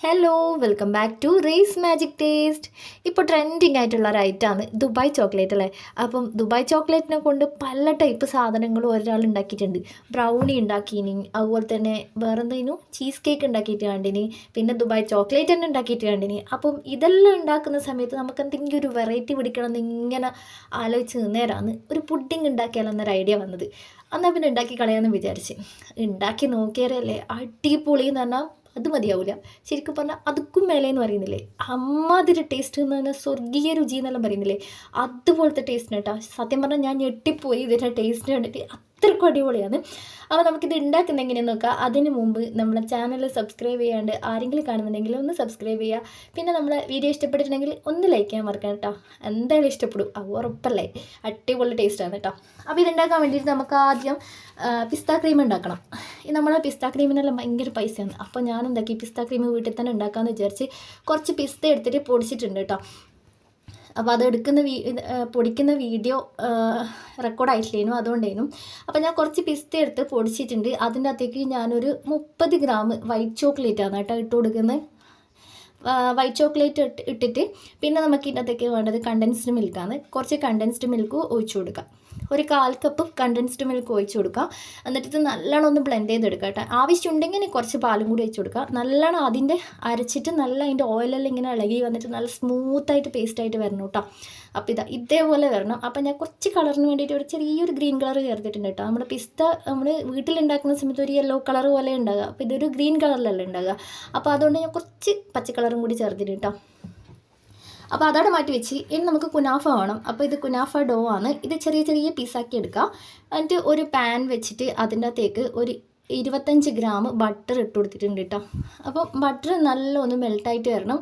Hello welcome back to race magic taste ഇപ്പോൾ trending ആയിട്ടുള്ള ഒരു ഐറ്റമാണ് ദുബായ് ചോക്ലേറ്റ് അല്ലേ? അപ്പം ദുബായ് ചോക്ലേറ്റിനെ കൊണ്ട് പല ടൈപ്പ് സാധനങ്ങളും ഒരാൾ ഉണ്ടാക്കിയിട്ടുണ്ട്. ബ്രൗണി ഉണ്ടാക്കിയിനി അതുപോലെ തന്നെ വേറെ എന്തെങ്കിലും ചീസ് കേക്ക് ഉണ്ടാക്കിയിട്ട് കണ്ടിനി പിന്നെ ദുബായ് ചോക്ലേറ്റ് തന്നെ ഉണ്ടാക്കിയിട്ട് കണ്ടിനി. അപ്പം ഇതെല്ലാം ഉണ്ടാക്കുന്ന സമയത്ത് നമുക്ക് എന്തെങ്കിലും ഒരു വെറൈറ്റി പിടിക്കണം ഇങ്ങനെ ആലോചിച്ച് നിന്നേരാണ്. ഒരു പുഡിങ് ഉണ്ടാക്കിയാലെന്നൊരു ഐഡിയ വന്നത്. എന്നാൽ പിന്നെ ഉണ്ടാക്കി കളയാമെന്ന് വിചാരിച്ച്. ഉണ്ടാക്കി നോക്കിയാലേ അടിപൊളി എന്ന് പറഞ്ഞാൽ അത് മതിയാവില്ല ശരിക്കും പറഞ്ഞാൽ അതുക്കും മേലെ എന്ന് പറയുന്നില്ലേ? അമ്മാതിരി ടേസ്റ്റ് എന്ന് പറഞ്ഞാൽ സ്വർഗീയ രുചി എന്നെല്ലാം പറയുന്നില്ലേ? അതുപോലത്തെ ടേസ്റ്റിന് കേട്ടോ. സത്യം പറഞ്ഞാൽ ഞാൻ ഞെട്ടിപ്പോയി ഇതിന്റെ ടേസ്റ്റിന് കണ്ടിട്ട്. അത്രയ്ക്കും അടിപൊളിയാണ്. അപ്പോൾ നമുക്കിത് ഉണ്ടാക്കുന്ന എങ്ങനെയെന്ന് നോക്കാം. അതിന് മുമ്പ് നമ്മളെ ചാനൽ സബ്സ്ക്രൈബ് ചെയ്യാണ്ട് ആരെങ്കിലും കാണുന്നുണ്ടെങ്കിൽ ഒന്ന് സബ്സ്ക്രൈബ് ചെയ്യുക പിന്നെ നമ്മളെ വീഡിയോ ഇഷ്ടപ്പെട്ടിട്ടുണ്ടെങ്കിൽ ഒന്ന് ലൈക്ക് ചെയ്യാൻ മറക്കാം കേട്ടോ. എന്തായാലും ഇഷ്ടപ്പെടും. അത് ഉറപ്പല്ലേ? അടിപൊളി ടേസ്റ്റാണ് കേട്ടോ. അപ്പോൾ ഇതുണ്ടാക്കാൻ വേണ്ടിയിട്ട് നമുക്ക് ആദ്യം പിസ്ത ക്രീം ഉണ്ടാക്കണം. ഈ നമ്മളെ പിസ്ത ക്രീമിനെല്ലാം ഭയങ്കര പൈസയാണ്. അപ്പോൾ ഞാൻ എന്താക്കി? പിസ്ത ക്രീം വീട്ടിൽ തന്നെ ഉണ്ടാക്കാമെന്ന് വിചാരിച്ച് കുറച്ച് പിസ്ത എടുത്തിട്ട് പൊടിച്ചിട്ടുണ്ട് കേട്ടോ. അപ്പോൾ അത് എടുക്കുന്ന വീ പൊടിക്കുന്ന വീഡിയോ റെക്കോർഡായിട്ടില്ലേനു അതുകൊണ്ടേനു. അപ്പോൾ ഞാൻ കുറച്ച് പിസ്ത എടുത്ത് പൊടിച്ചിട്ടുണ്ട്. അതിന്റെ അകത്തേക്ക് ഞാനൊരു മുപ്പത് ഗ്രാം വൈറ്റ് ചോക്ലേറ്റാണ് കേട്ടോ ഇട്ട് കൊടുക്കുന്നത്. വൈറ്റ് ചോക്ലേറ്റ് ഇട്ട് ഇട്ടിട്ട് പിന്നെ നമുക്ക് ഇതിനകത്തേക്ക് വേണ്ടത് കണ്ടൻസ്ഡ് മിൽക്കാണ് കുറച്ച് കണ്ടൻസ്ഡ് മിൽക്ക് ഒഴിച്ചു കൊടുക്കാം. ഒരു കാൽ കപ്പ് കണ്ടൻസ്ഡ് മിൽക്ക് ഒഴിച്ച് കൊടുക്കുക. എന്നിട്ട് ഇത് നല്ലോണം ഒന്ന് ബ്ലെൻഡ് ചെയ്തെടുക്കുക കേട്ടോ. ആവശ്യമുണ്ടെങ്കിൽ കുറച്ച് പാലും കൂടി ഒഴിച്ച് കൊടുക്കുക. നല്ലോണം അതിന്റെ അരച്ചിട്ട് നല്ല അതിന്റെ ഓയിലെല്ലാം ഇങ്ങനെ ഇളകി വന്നിട്ട് നല്ല സ്മൂത്തായിട്ട് പേസ്റ്റായിട്ട് വരണം കേട്ടോ. അപ്പോൾ ഇതാ ഇതേപോലെ വരണം. അപ്പോൾ ഞാൻ കുറച്ച് കളറിന് വേണ്ടിയിട്ട് ഒരു ചെറിയൊരു ഗ്രീൻ കളർ ചേർത്തിട്ടുണ്ട് കേട്ടോ. നമ്മുടെ പിസ്ത നമ്മൾ വീട്ടിലുണ്ടാക്കുന്ന സമയത്ത് ഒരു യെല്ലോ കളർ പോലെ ഉണ്ടാകുക അപ്പോൾ ഇതൊരു ഗ്രീൻ കളറിലല്ല ഉണ്ടാകുക അപ്പോൾ അതുകൊണ്ട് ഞാൻ കുറച്ച് പച്ചക്കളറും കളറും കൂടി ചേർത്തിട്ടുണ്ട് കേട്ടോ. അപ്പോൾ അതവിടെ മാറ്റി വെച്ച്. ഇനി നമുക്ക് കുനാഫ വേണം. അപ്പോൾ ഇത് കുനാഫ ഡോ ആണ്. ഇത് ചെറിയ ചെറിയ പീസാക്കി എടുക്കുക എന്നിട്ട് ഒരു പാൻ വെച്ചിട്ട് അതിന്റെ അകത്തേക്ക് ഒരു ഇരുപത്തഞ്ച് ഗ്രാം ബട്ടർ ഇട്ട് കൊടുത്തിട്ടുണ്ട് കേട്ടോ അപ്പോൾ ബട്ടർ നല്ല ഒന്ന് മെൽട്ടായിട്ട് വരണം.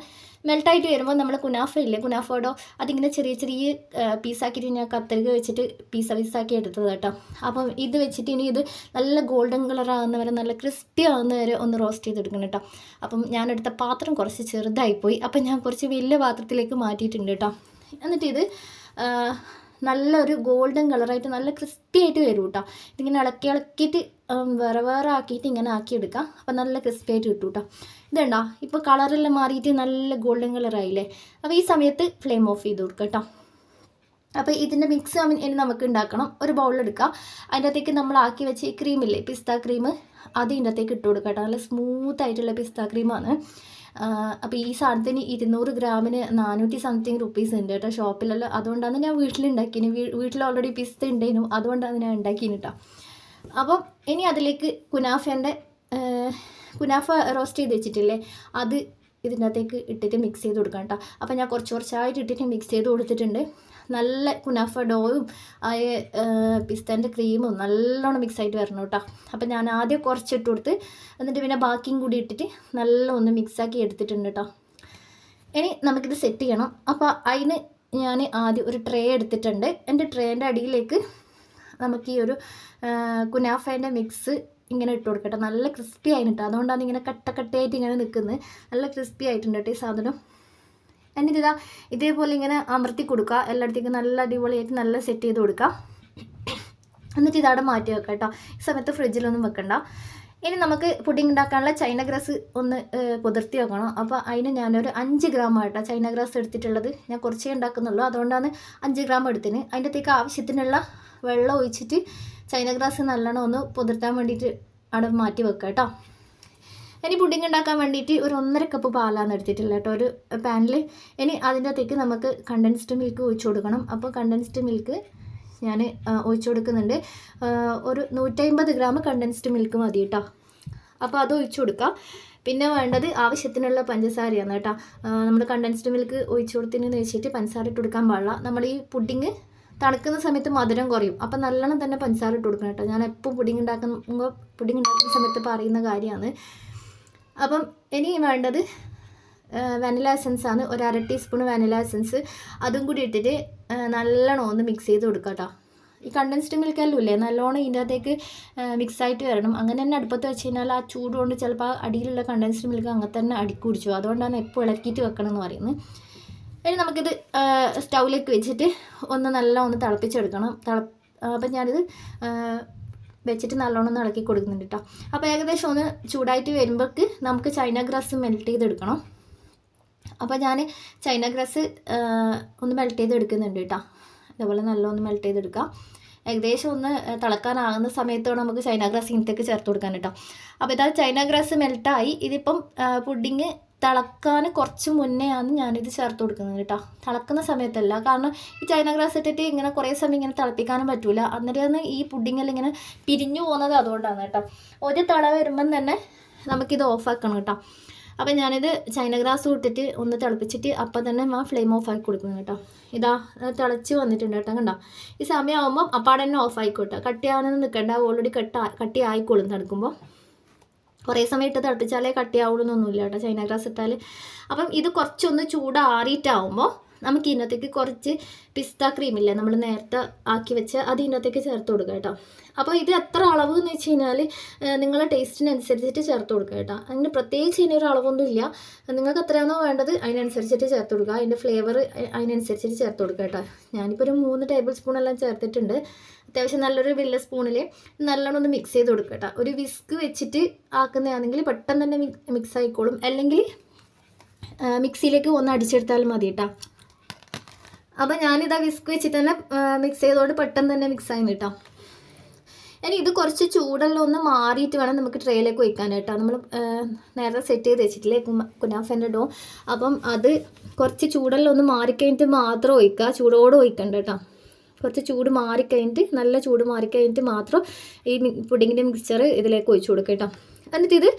മെൽട്ടായിട്ട് വരുമ്പോൾ നമ്മൾ കുനാഫ ഇല്ലേ? കുനാഫോടോ അതിങ്ങനെ ചെറിയ ചെറിയ പീസാക്കിയിട്ട് ഞാൻ കത്തരിക വെച്ചിട്ട് പീസ പീസാക്കി എടുത്തത് കേട്ടോ അപ്പം ഇത് വെച്ചിട്ട് ഇനി ഇത് നല്ല ഗോൾഡൻ കളർ ആകുന്ന വരെ നല്ല ക്രിസ്പി ആകുന്ന വരെ ഒന്ന് റോസ്റ്റ് ചെയ്തെടുക്കണം കേട്ടോ അപ്പം ഞാനെടുത്ത പാത്രം കുറച്ച് ചെറുതായിപ്പോയി. അപ്പം ഞാൻ കുറച്ച് വലിയ പാത്രത്തിലേക്ക് മാറ്റിയിട്ടുണ്ട് കേട്ടോ എന്നിട്ട് ഇത് നല്ലൊരു ഗോൾഡൻ കളറായിട്ട് നല്ല ക്രിസ്പി ആയിട്ട് വരും കേട്ടോ ഇതിങ്ങനെ ഇളക്കി ഇളക്കിയിട്ട് വേറെ വേറെ ആക്കിയിട്ട് ഇങ്ങനെ ആക്കിയെടുക്കാം. അപ്പം നല്ല ക്രിസ്പി ആയിട്ട് കിട്ടും കേട്ടോ ഇതുണ്ടോ ഇപ്പോൾ കളറെല്ലാം മാറിയിട്ട് നല്ല ഗോൾഡൻ കളറായില്ലേ അപ്പോൾ ഈ സമയത്ത് ഫ്ലെയിം ഓഫ് ചെയ്ത് കൊടുക്കുക കേട്ടോ അപ്പോൾ ഇതിന്റെ മിക്സ് ഇനി നമുക്ക് ഉണ്ടാക്കണം. ഒരു ബൗളിലെടുക്കുക അതിന്റെ അകത്തേക്ക് നമ്മൾ ആക്കി വെച്ച് ഈ ക്രീമില്ലേ പിസ്ത ക്രീം അത് ഇതിന്റെ അകത്തേക്ക് ഇട്ട് കൊടുക്കുക കേട്ടോ നല്ല സ്മൂത്ത് ആയിട്ടുള്ള പിസ്ത ക്രീമാണ് അപ്പോൾ ഈ സാധനത്തിന് ഇരുന്നൂറ് ഗ്രാമിന് നാനൂറ്റി സംതിങ് റുപ്പീസ് ഉണ്ട് കേട്ടോ ഷോപ്പിലെല്ലാം അതുകൊണ്ടാണ് ഞാൻ വീട്ടിലുണ്ടാക്കിന് വീട്ടിൽ ഓൾറെഡി പിസ്ത ഉണ്ടായിരുന്നു അതുകൊണ്ടാണ് ഞാൻ ഉണ്ടാക്കിന് കേട്ടോ അപ്പം ഇനി അതിലേക്ക് കുനാഫേന്റെ കുനാഫ റോസ്റ്റ് ചെയ്ത് വെച്ചിട്ടില്ലേ? അത് ഇതിന്റെ അകത്തേക്ക് ഇട്ടിട്ട് മിക്സ് ചെയ്ത് കൊടുക്കാം കേട്ടോ അപ്പോൾ ഞാൻ കുറച്ച് കുറച്ചായിട്ട് ഇട്ടിട്ട് മിക്സ് ചെയ്ത് കൊടുത്തിട്ടുണ്ട്. നല്ല കുനാഫ ഡോയും പിസ്തന്റെ ക്രീമും നല്ലോണം മിക്സ് ആയിട്ട് വരണം കേട്ടോ. അപ്പോൾ ഞാൻ ആദ്യം കുറച്ചിട്ട് കൊടുത്ത് എന്നിട്ട് പിന്നെ ബാക്കിയും കൂടി ഇട്ടിട്ട് നല്ല ഒന്ന് മിക്സാക്കി എടുത്തിട്ടുണ്ട് കേട്ടോ. ഇനി നമുക്കിത് സെറ്റ് ചെയ്യണം. അപ്പോൾ അതിന് ഞാൻ ആദ്യം ഒരു ട്രേ എടുത്തിട്ടുണ്ട്. എന്റെ ട്രേന്റെ അടിയിലേക്ക് നമുക്ക് ഈ ഒരു കുനാഫേന്റെ മിക്സ് ഇങ്ങനെ ഇട്ട് കൊടുക്കട്ടെ നല്ല ക്രിസ്പി ആയിട്ടുണ്ട് അതുകൊണ്ടാണ് ഇങ്ങനെ കട്ട കട്ടയായിട്ട് ഇങ്ങനെ നിൽക്കുന്നത് നല്ല ക്രിസ്പി ആയിട്ടുണ്ട് കേട്ടോ ഈ സാധനം. എന്നിട്ട് ഇതാ ഇതേപോലെ ഇങ്ങനെ അമർത്തി കൊടുക്കുക. എല്ലായിടത്തേക്കും നല്ല അടിപൊളിയായിട്ട് നല്ല സെറ്റ് ചെയ്ത് കൊടുക്കുക. എന്നിട്ട് ഇതവിടെ മാറ്റി വെക്കാം കേട്ടോ. ഈ സമയത്ത് ഫ്രിഡ്ജിലൊന്നും വെക്കണ്ട. ഇനി നമുക്ക് പുഡിംഗ് ഉണ്ടാക്കാനുള്ള ചൈന ഗ്രാസ് ഒന്ന് പുതിർത്തി വെക്കണം. അപ്പോൾ അതിന് ഞാനൊരു അഞ്ച് ഗ്രാം ആട്ടോ ചൈന ഗ്രാസ് എടുത്തിട്ടുള്ളത്. ഞാൻ കുറച്ചേ ഉണ്ടാക്കുന്നുള്ളൂ. അതുകൊണ്ടാണ് അഞ്ച് ഗ്രാം എടുത്തിന് അതിന്റെ അകത്തേക്ക് ആവശ്യത്തിനുള്ള വെള്ളം ഒഴിച്ചിട്ട് ചൈന ഗ്രാസ് നല്ലോണം ഒന്ന് പുതിർത്താൻ വേണ്ടിയിട്ട് അവിടെ മാറ്റി വെക്കാം കേട്ടോ. ഇനി പുഡിംഗ് ഉണ്ടാക്കാൻ വേണ്ടിയിട്ട് ഒരു ഒന്നര കപ്പ് പാലാണ് എടുത്തിട്ടുള്ളത് കേട്ടോ. ഒരു പാനിൽ ഇനി അതിന്റെ അകത്തേക്ക് നമുക്ക് കണ്ടൻസ്ഡ് മിൽക്ക് ഒഴിച്ചു കൊടുക്കണം. അപ്പോൾ കണ്ടൻസ്ഡ് മിൽക്ക് ഞാൻ ഒഴിച്ചു കൊടുക്കുന്നുണ്ട്. ഒരു നൂറ്റമ്പത് ഗ്രാം കണ്ടൻസ്ഡ് മിൽക്ക് മതി കേട്ടോ. അപ്പോൾ അത് ഒഴിച്ചു കൊടുക്കാം. പിന്നെ വേണ്ടത് ആവശ്യത്തിനുള്ള പഞ്ചസാരയാണ് കേട്ടോ. നമ്മൾ കണ്ടൻസ്ഡ് മിൽക്ക് ഒഴിച്ചു കൊടുത്തതിന് വെച്ചിട്ട് പഞ്ചസാര ഇട്ട് കൊടുക്കാൻ പാടില്ല. നമ്മൾ ഈ പുഡിങ് തണുക്കുന്ന സമയത്ത് മധുരം കുറയും. അപ്പം നല്ലോണം തന്നെ പഞ്ചസാര ഇട്ട് കൊടുക്കണം കേട്ടോ. ഞാൻ എപ്പോൾ പുഡിങ് ഉണ്ടാക്കുമ്പോൾ പുഡിങ് ഉണ്ടാക്കുന്ന സമയത്ത് പറയുന്ന കാര്യമാണ്. അപ്പം ഇനി വേണ്ടത് വാനില എസൻസ് ആണ്. ഒരു അര ടീസ്പൂൺ വാനില എസൻസ് അതും കൂടി ഇട്ടിട്ട് നല്ലോണം ഒന്ന് മിക്സ് ചെയ്ത് കൊടുക്കുക കേട്ടോ ഈ കണ്ടൻസ്ഡ് മിൽക്ക് എല്ലാം ഇല്ലേ നല്ലോണം ഇതിന്റെ അകത്തേക്ക് മിക്സ് ആയിട്ട് വരണം. അങ്ങനെ തന്നെ അടുപ്പത്ത് വെച്ച് കഴിഞ്ഞാൽ ആ ചൂട് കൊണ്ട് ചിലപ്പോൾ അടിയിലുള്ള കണ്ടൻസ്ഡ് മിൽക്ക് അങ്ങനെ തന്നെ അടിക്ക് കുടിച്ചു അതുകൊണ്ടാണ് എപ്പോൾ ഇളക്കിയിട്ട് വെക്കണം എന്ന് പറയുന്നത്. ഇനി നമുക്കിത് സ്റ്റൗവിലേക്ക് വെച്ചിട്ട് ഒന്ന് നല്ല ഒന്ന് തിളപ്പിച്ചെടുക്കണം. തിള അപ്പം ഞാനിത് വെച്ചിട്ട് നല്ലോണം ഇളക്കി കൊടുക്കുന്നുണ്ട് കേട്ടോ അപ്പോൾ ഏകദേശം ഒന്ന് ചൂടായിട്ട് വരുമ്പോൾക്ക് നമുക്ക് ചൈന ഗ്രാസ് മെൽറ്റ് ചെയ്തെടുക്കണം. അപ്പോൾ ഞാൻ ചൈന ഗ്രാസ് ഒന്ന് മെൽറ്റ് ചെയ്തെടുക്കുന്നുണ്ട് കേട്ടോ അതേപോലെ നല്ലോണം മെൽറ്റ് ചെയ്തെടുക്കാം. ഏകദേശം ഒന്ന് തിളക്കാനാകുന്ന സമയത്തോടെ നമുക്ക് ചൈന ഗ്രാസ് ഇങ്ങനത്തേക്ക് ചേർത്ത് കൊടുക്കാൻ കേട്ടോ അപ്പോൾ ഇതാ ചൈന ഗ്രാസ് മെൽട്ടായി ഇതിപ്പം പുഡിങ് തിളക്കാൻ കുറച്ച് മുന്നെയാണ് ഞാനിത് ചേർത്ത് കൊടുക്കുന്നത് കേട്ടോ. തിളക്കുന്ന സമയത്തല്ല. കാരണം ഈ ചൈന ഗ്രാസ് ഇട്ടിട്ട് ഇങ്ങനെ കുറേ സമയം ഇങ്ങനെ തിളപ്പിക്കാനും പറ്റൂല. അന്നേരമാണ് ഈ പുഡിങ്ങിൽ ഇങ്ങനെ പിരിഞ്ഞു പോകുന്നത് അതുകൊണ്ടാണ് കേട്ടോ. ഒരു തിള വരുമ്പം തന്നെ നമുക്കിത് ഓഫാക്കണം കേട്ടോ. അപ്പം ഞാനിത് ചൈന ഗ്രാസ് ഇട്ടിട്ട് ഒന്ന് തിളപ്പിച്ചിട്ട് അപ്പം തന്നെ ആ ഫ്ലെയിം ഓഫ് ആക്കി കൊടുക്കുന്നു കേട്ടോ. ഇതാ തിളച്ച് വന്നിട്ടുണ്ട് കേട്ടോ. കണ്ടോ? ഈ സമയമാകുമ്പം അപ്പാടെ തന്നെ ഓഫ് ആയിക്കോട്ടെ. കട്ടിയാവാനൊന്നും നിൽക്കണ്ട ഓൾറെഡി കട്ട കട്ടി ആയിക്കോളും തണുക്കുമ്പോൾ കുറേ സമയം ഇട്ട് തിളപ്പിച്ചാലേ കട്ടിയാവുള്ളൊന്നുമില്ല കേട്ടോ. ചൈന ഗ്രാസ് ഇട്ടാൽ അപ്പം ഇത് കുറച്ചൊന്ന് ചൂടാറിയിട്ടാവുമ്പോൾ നമുക്ക് ഇതിനകത്തേക്ക് കുറച്ച് പിസ്ത ക്രീം ക്രീമില്ലേ നമ്മൾ നേരത്തെ ആക്കി വെച്ച് അത് ഇതിനകത്തേക്ക് ചേർത്ത് കൊടുക്കുക കേട്ടോ. അപ്പോൾ ഇത് എത്ര അളവ് എന്ന് വെച്ച് കഴിഞ്ഞാൽ നിങ്ങളുടെ ടേസ്റ്റിനനുസരിച്ചിട്ട് ചേർത്ത് കൊടുക്കുക കേട്ടോ. അതിന് പ്രത്യേകിച്ച് ഇതിനൊരു അളവൊന്നും ഇല്ല. നിങ്ങൾക്ക് എത്രയാണോ വേണ്ടത് അതിനനുസരിച്ചിട്ട് ചേർത്ത് കൊടുക്കുക. അതിന്റെ ഫ്ലേവർ അതിനനുസരിച്ചിട്ട് ചേർത്ത് കൊടുക്കുക കേട്ടോ. ഞാനിപ്പോൾ ഒരു മൂന്ന് ടേബിൾ സ്പൂൺ എല്ലാം ചേർത്തിട്ടുണ്ട്. അത്യാവശ്യം നല്ലൊരു വലിയ സ്പൂണിൽ നല്ലോണം ഒന്ന് മിക്സ് ചെയ്ത് കൊടുക്കുക കേട്ടോ. ഒരു വിസ്ക് വെച്ചിട്ട് ആക്കുന്നതാണെങ്കിൽ പെട്ടെന്ന് തന്നെ മിക്സ് ആയിക്കോളും. അല്ലെങ്കിൽ മിക്സിയിലേക്ക് ഒന്ന് അടിച്ചെടുത്താലും മതി കേട്ടോ. അപ്പോൾ ഞാനിതാ വിസ്ക് വെച്ചിട്ട് തന്നെ മിക്സ് ചെയ്തോണ്ട് പെട്ടെന്ന് തന്നെ മിക്സ് ആയി കേട്ടോ ഇനി ഇത് കുറച്ച് ചൂടെല്ലാം ഒന്ന് മാറിയിട്ട് വേണം നമുക്ക് ട്രേയിലേക്ക് വയ്ക്കാൻ കേട്ടോ നമ്മൾ നേരത്തെ സെറ്റ് ചെയ്ത് വെച്ചിട്ടില്ലേ കുനാഫന്റെ അപ്പം അത് കുറച്ച് ചൂടെല്ലാം ഒന്ന് മാറിക്കഴിഞ്ഞിട്ട് മാത്രം ഒഴിക്കുക ചൂടോടെ ഒഴിക്കണ്ട കേട്ടോ കുറച്ച് ചൂട് മാറിക്കഴിഞ്ഞിട്ട് നല്ല ചൂട് മാറിക്കഴിഞ്ഞിട്ട് മാത്രം ഈ പുഡിങ്ങിന്റെ മിക്സ്ചർ ഇതിലേക്ക് ഒഴിച്ചു കൊടുക്കുക കേട്ടോ എന്നിട്ട് ഇത്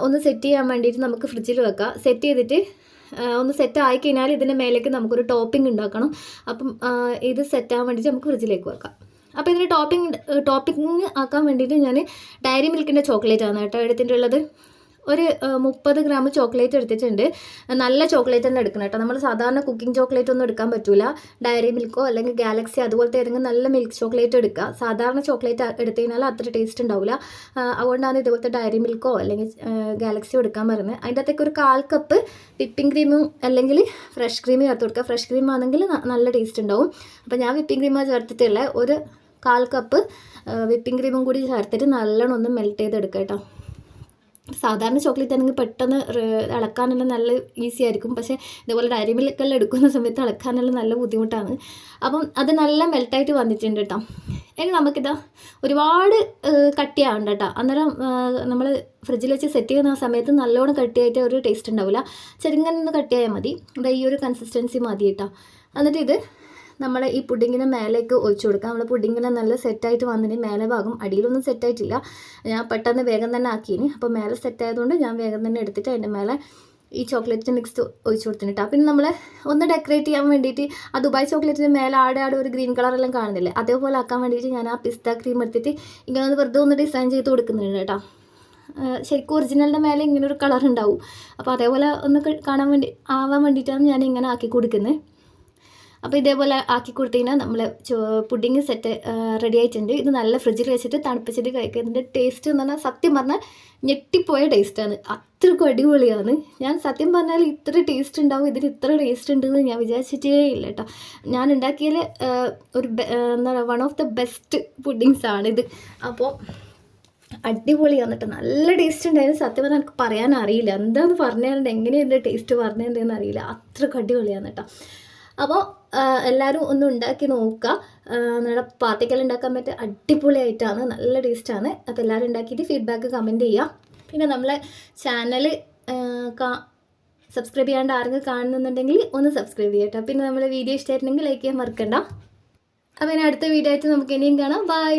ഒന്ന് സെറ്റ് ചെയ്യാൻ വേണ്ടിയിട്ട് നമുക്ക് ഫ്രിഡ്ജിൽ വെക്കാം. സെറ്റ് ചെയ്തിട്ട് ഒന്ന് സെറ്റ് ആയി കഴിഞ്ഞാൽ ഇതിന്റെ മേലേക്ക് നമുക്കൊരു ടോപ്പിംഗ് ഉണ്ടാക്കണം. അപ്പം ഇത് സെറ്റ് ആവാൻ വേണ്ടിയിട്ട് നമുക്ക് ഫ്രിഡ്ജിലേക്ക് വെക്കാം. അപ്പോൾ ഇതിന് ടോപ്പിംഗ് ടോപ്പിംഗ് ആക്കാൻ വേണ്ടിയിട്ട് ഞാൻ ഡയറി മിൽക്കിന്റെ ചോക്ലേറ്റ് ആണ് കേട്ടോ എടുത്തിട്ടുള്ളത്. ഒരു മുപ്പത് ഗ്രാം ചോക്ലേറ്റ് എടുത്തിട്ടുണ്ട്. നല്ല ചോക്ലേറ്റ് തന്നെ എടുക്കണം കേട്ടോ. നമ്മൾ സാധാരണ കുക്കിംഗ് ചോക്ലേറ്റ് ഒന്നും എടുക്കാൻ പറ്റില്ല ഡയറി മിൽക്കോ അല്ലെങ്കിൽ ഗാലക്സി അതുപോലത്തെ ഏതെങ്കിലും നല്ല മിൽക്ക് ചോക്ലേറ്റ് എടുക്കുക. സാധാരണ ചോക്ലേറ്റ് എടുത്തു കഴിഞ്ഞാൽ അത്ര ടേസ്റ്റ് ഉണ്ടാവില്ല അതുകൊണ്ടാണ് ഇതുപോലത്തെ ഡയറി മിൽക്കോ അല്ലെങ്കിൽ ഗാലക്സിയോ എടുക്കാൻ പറയുന്നത്. അതിന്റെ അകത്തേക്ക് ഒരു കാൽ കപ്പ് വിപ്പിംഗ് ക്രീമും അല്ലെങ്കിൽ ഫ്രഷ് ക്രീം ചേർത്ത് കൊടുക്കുക. ഫ്രഷ് ക്രീം ആണെങ്കിൽ നല്ല ടേസ്റ്റ് ഉണ്ടാവും. അപ്പോൾ ഞാൻ വിപ്പിംഗ് ക്രീമാണ് ചേർത്തിട്ടുള്ള ഒരു കാൽ കപ്പ് വിപ്പിംഗ് ക്രീമും കൂടി ചേർത്തിട്ട് നല്ലോണം ഒന്ന് മെൽറ്റ് ചെയ്തെടുക്കുക കേട്ടോ. സാധാരണ ചോക്ലേറ്റ് ആണെങ്കിൽ പെട്ടെന്ന് ഇളക്കാനെല്ലാം നല്ല ഈസി ആയിരിക്കും. പക്ഷേ ഇതുപോലെ ഡയറി മിൽക്കെല്ലാം എടുക്കുന്ന സമയത്ത് ഇളക്കാനെല്ലാം നല്ല ബുദ്ധിമുട്ടാണ്. അപ്പം അത് നല്ല മെൽട്ടായിട്ട് വന്നിട്ടുണ്ട് കേട്ടോ. ഇനി നമുക്കിതാ ഒരുപാട് കട്ടിയാവണ്ട കേട്ടോ. അന്നേരം നമ്മൾ ഫ്രിഡ്ജിൽ വെച്ച് സെറ്റ് ചെയ്യുന്ന സമയത്ത് നല്ലോണം കട്ടിയായിട്ട് ഒരു ടേസ്റ്റ് ഉണ്ടാവില്ല ചെറുങ്ങനെ ഒന്ന് കട്ടിയായാൽ മതി. ഈ ഒരു കൺസിസ്റ്റൻസി മതി കേട്ടോ. എന്നിട്ട് ഇത് നമ്മൾ ഈ പുഡിങ്ങിന് മേലേക്ക് ഒഴിച്ചു കൊടുക്കാം. നമ്മൾ പുഡിങ്ങിനെ നല്ല സെറ്റായിട്ട് വന്നിന് മേലെ ഭാഗം അടിയിലൊന്നും സെറ്റായിട്ടില്ല. ഞാൻ പെട്ടെന്ന് വേഗം തന്നെ ആക്കിയിന് അപ്പോൾ മേലെ സെറ്റായതുകൊണ്ട് ഞാൻ വേഗം തന്നെ എടുത്തിട്ട് അതിന്റെ മേലെ ഈ ചോക്ലേറ്റ് മിക്സ് ഒഴിച്ചു കൊടുത്തിട്ട് പിന്നെ നമ്മൾ ഒന്ന് ഡെക്കറേറ്റ് ചെയ്യാൻ വേണ്ടിയിട്ട് ആ ദുബായ് ചോക്ലേറ്റിന്റെ മേലെ ആടെ ആടെ ഒരു ഗ്രീൻ കളറെല്ലാം കാണുന്നില്ലേ? അതേപോലെ ആക്കാൻ വേണ്ടിയിട്ട് ഞാൻ ആ പിസ്ത ക്രീം എടുത്തിട്ട് ഇങ്ങനെ ഒന്ന് വെറുതെ ഒന്ന് ഡിസൈൻ ചെയ്ത് കൊടുക്കുന്നുണ്ട് കേട്ടോ. ശരിക്കും ഒറിജിനലിന്റെ മേലെ ഇങ്ങനെ ഒരു കളർ ഉണ്ടാവും. അപ്പോൾ അതേപോലെ ഒന്ന് കാണാൻ വേണ്ടി ആവാൻ വേണ്ടിയിട്ടാണ് ഞാൻ ഇങ്ങനെ ആക്കി കൊടുക്കുന്നത് അപ്പോൾ ഇതേപോലെ ആക്കി കൊടുത്തു കഴിഞ്ഞാൽ നമ്മൾ പുഡിങ് സെറ്റ് റെഡി ആയിട്ടുണ്ട്. ഇത് നല്ല ഫ്രിഡ്ജിൽ വെച്ചിട്ട് തണുപ്പിച്ചിട്ട് കഴിക്കുന്നതിന്റെ ടേസ്റ്റ് എന്ന് പറഞ്ഞാൽ സത്യം പറഞ്ഞാൽ ഞെട്ടിപ്പോയ ടേസ്റ്റാണ് അത്രക്കും അടിപൊളിയാണ്. ഞാൻ സത്യം പറഞ്ഞാൽ ഇത്ര ടേസ്റ്റ് ഉണ്ടാവും ഇതിന് ഇത്ര ടേസ്റ്റ് ഉണ്ടെന്ന് ഞാൻ വിചാരിച്ചിട്ടേ ഇല്ല കേട്ടോ ഞാൻ ഉണ്ടാക്കിയതിൽ ഒരു എന്താ പറയുക one of the best puddings ആണിത് അപ്പോൾ അടിപൊളി വന്നിട്ട് നല്ല ടേസ്റ്റ് ഉണ്ടായിരുന്നു. സത്യം പറഞ്ഞാൽ എനിക്ക് പറയാൻ അറിയില്ല. എന്താണെന്ന് പറഞ്ഞു തരേണ്ടത് എങ്ങനെയാണ് ടേസ്റ്റ് പറഞ്ഞു തരേണ്ടതെന്ന് അറിയില്ല. അത്രയ്ക്ക് അടിപൊളിയാണ് കേട്ടോ അപ്പോൾ എല്ലാവരും ഒന്ന് ഉണ്ടാക്കി നോക്കുക. നിങ്ങളുടെ പാർട്ടിക്കൽ ഉണ്ടാക്കാൻ പറ്റിയ അടിപൊളിയായിട്ടാണ് നല്ല ടേസ്റ്റാണ്. അപ്പോൾ എല്ലാവരും ഉണ്ടാക്കിയിട്ട് ഫീഡ്ബാക്ക് കമന്റ് ചെയ്യുക. പിന്നെ നമ്മളെ ചാനൽ സബ്സ്ക്രൈബ് ചെയ്യാണ്ട് ആരെങ്കിലും കാണുന്നുണ്ടെങ്കിൽ ഒന്ന് സബ്സ്ക്രൈബ് ചെയ്യട്ടോ പിന്നെ നമ്മളെ വീഡിയോ ഇഷ്ടമായിട്ടുണ്ടെങ്കിൽ ലൈക്ക് ചെയ്യാൻ മറക്കണ്ട. അപ്പോൾ അടുത്ത വീഡിയോ ആയിട്ട് നമുക്ക് ഇനിയും കാണാം. ബൈ